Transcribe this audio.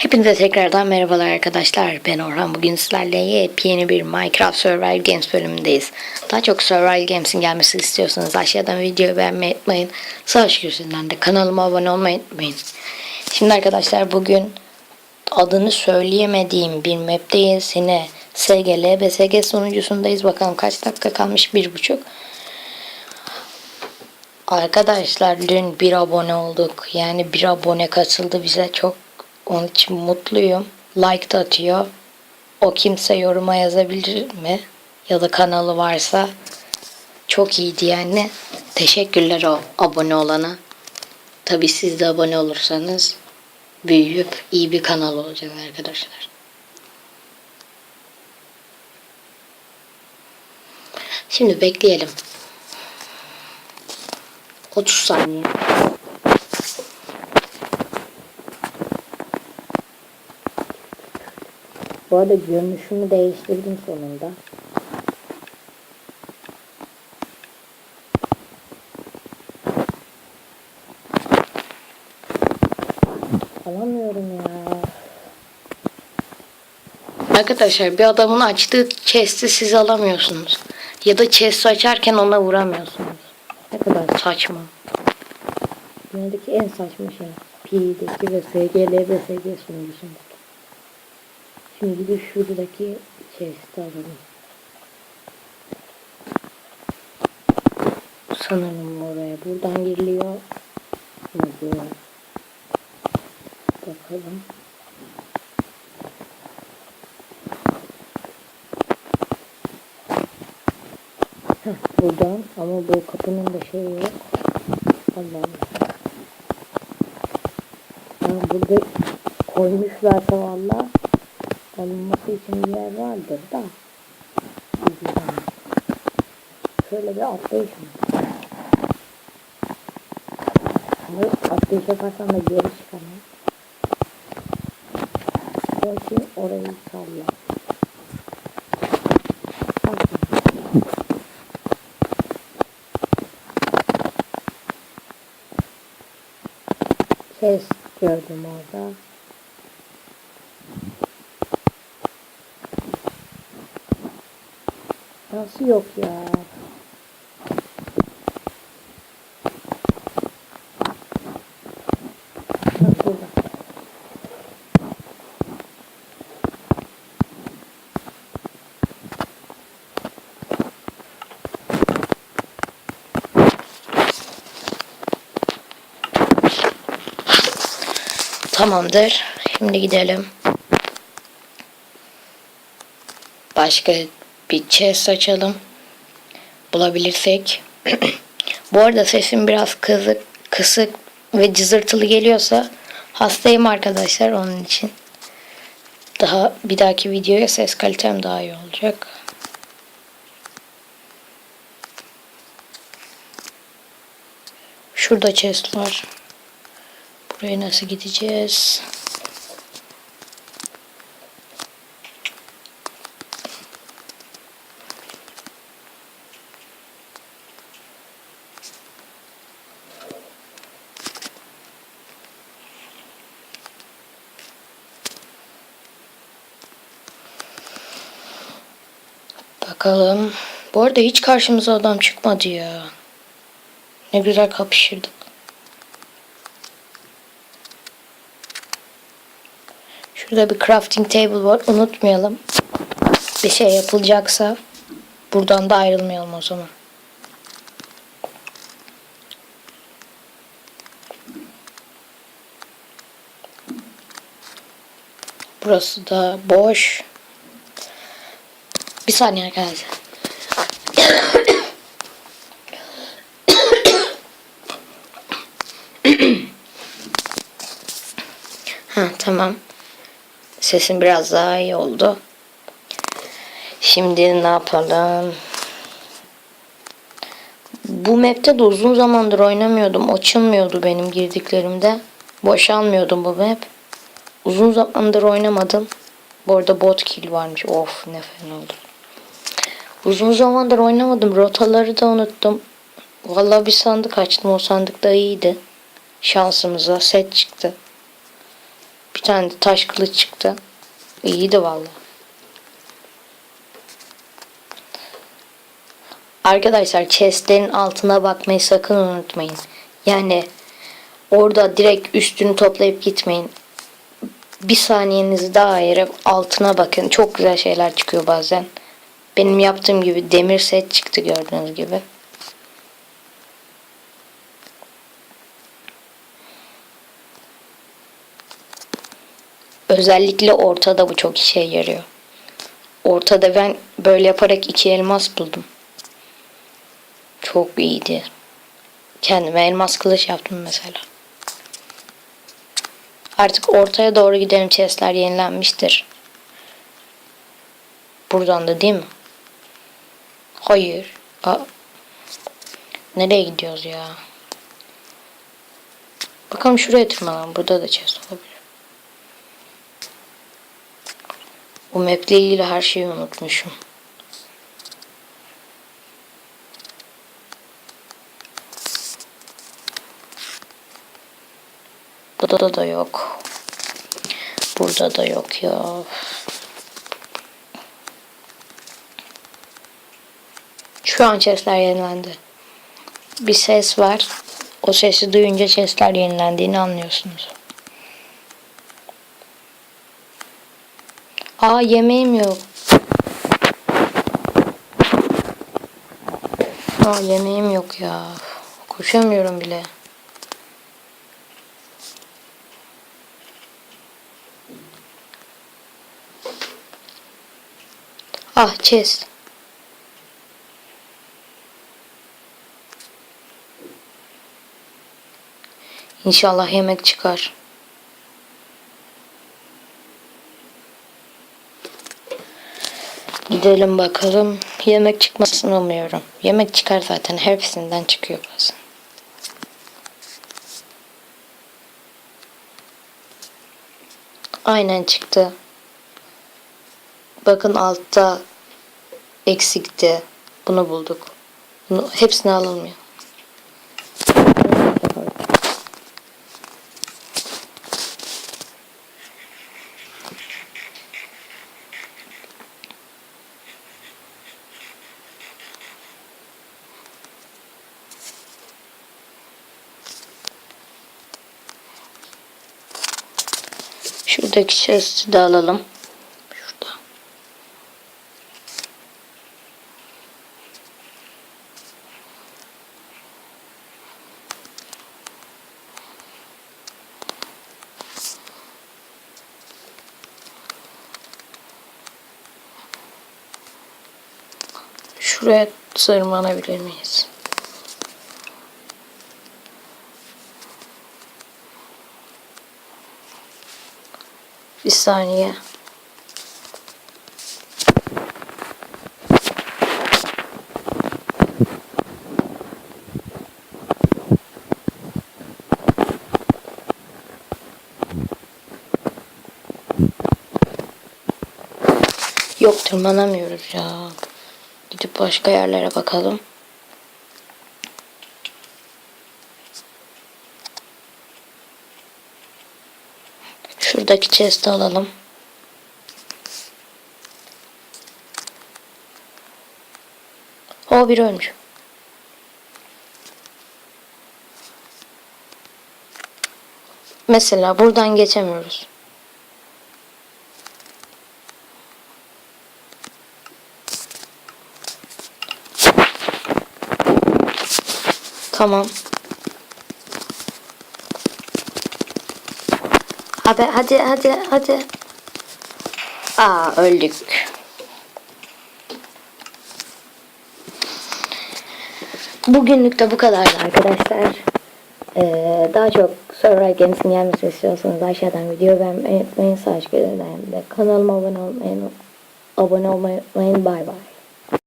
Hepinize tekrardan merhabalar arkadaşlar. Ben Orhan. Bugün sizlerle yepyeni bir Minecraft Survival Games bölümündeyiz. Daha çok Survival Games'in gelmesini istiyorsanız aşağıdan videoyu beğenmeyi unutmayın. Savaş kürsüsünden de kanalıma abone olmayı unutmayın. Şimdi arkadaşlar bugün adını söyleyemediğim bir map'teyiz. Yine SGL BSG sunucusundayız. Bakalım kaç dakika kalmış? Bir buçuk. Arkadaşlar dün bir abone olduk. Yani bir abone katıldı bize. Çok onun için mutluyum. Like da atıyor. O kimse yoruma yazabilir mi? Ya da kanalı varsa çok iyiydi yani. Teşekkürler o abone olana. Tabi siz de abone olursanız büyüyüp iyi bir kanal olacak arkadaşlar. Şimdi bekleyelim. 30 saniye. Bu arada görünüşümü değiştirdim sonunda. Alamıyorum ya. Arkadaşlar bir adamın açtığı chest'i siz alamıyorsunuz. Ya da chest'i açarken ona vuramıyorsunuz. Ne kadar saçma. Dünyadaki en saçma şey. P'deki ve SGL ve SG sunucusundaki. Şimdi gidip şuradaki chest'i alalım. Sanırım oraya buradan giriliyor. Böyle. Bakalım. Heh, buradan ama bu kapının da şeyi yok. Allah burada koymuşlarsa valla alınması için bir yer vardır da. Şöyle bir atlayış mı? Ama atlayış yaparsam da geri çıkamam. Belki orayı salla. Ses gördüm orada. Nasıl yok ya? Tamamdır. Şimdi gidelim. Başka bir chest açalım. Bulabilirsek. Bu arada sesim biraz kızık, kısık ve cızırtılı geliyorsa hastayım arkadaşlar onun için. Daha bir dahaki videoya ses kalitem daha iyi olacak. Şurada chest var. Buraya nasıl gideceğiz? Bakalım. Bu arada hiç karşımıza adam çıkmadı ya. Ne güzel kapışırdık. Şurada bir crafting table var. Unutmayalım. Bir şey yapılacaksa buradan da ayrılmayalım o zaman. Burası da boş. Bir saniye arkadaşlar. ha tamam. Sesim biraz daha iyi oldu. Şimdi ne yapalım? Bu map'te de uzun zamandır oynamıyordum. Açılmıyordu benim girdiklerimde. Boşalmıyordum bu map. Uzun zamandır oynamadım. Bu arada bot kill varmış. Of ne fena oldu. Uzun zamandır oynamadım. Rotaları da unuttum. Vallahi bir sandık açtım. O sandık da iyiydi. Şansımıza set çıktı. Bir tane de taş kılıç çıktı. İyiydi valla. Arkadaşlar chestlerin altına bakmayı sakın unutmayın. Yani orada direkt üstünü toplayıp gitmeyin. Bir saniyenizi daha ayırıp altına bakın. Çok güzel şeyler çıkıyor bazen. Benim yaptığım gibi demir set çıktı gördüğünüz gibi. Özellikle ortada bu çok işe yarıyor. Ortada ben böyle yaparak iki elmas buldum. Çok iyiydi. Kendime elmas kılıç yaptım mesela. Artık ortaya doğru gidelim. Chestler yenilenmiştir. Buradan da değil mi? Hayır. Aa. Nereye gidiyoruz ya? Bakalım şuraya tırmanalım. Burada da chest olabilir. Bu map ile ilgili her şeyi unutmuşum. Burada da yok. Burada da yok ya. Şu an chestler yenilendi. Bir ses var. O sesi duyunca chestler yenilendiğini anlıyorsunuz. Aa yemeğim yok. Aa yemeğim yok ya. Koşamıyorum bile. Ah chest. İnşallah yemek çıkar. Gidelim bakalım. Yemek çıkmasını umuyorum. Yemek çıkar zaten. Hepsinden çıkıyor bazen. Aynen çıktı. Bakın altta eksikti. Bunu bulduk. Bunu, hepsini alınmıyor. Şuradaki chest'i de alalım. Şurada. Şuraya tırmanabilir miyiz? Saniye. Yok tırmanamıyoruz ya. Gidip başka yerlere bakalım. Şuradaki chest'i alalım. O bir ölmüş. Mesela buradan geçemiyoruz. Tamam. Hadi hadi hadi hadi. Aa öldük. Bugünlük de bu kadardı arkadaşlar. Ee, daha çok Survival Games'in gelmesini istiyorsanız aşağıdan video beğenmeyi unutmayın. Sağ de kanalıma abone olmayı, abone olmayı unutmayın. Bay bay.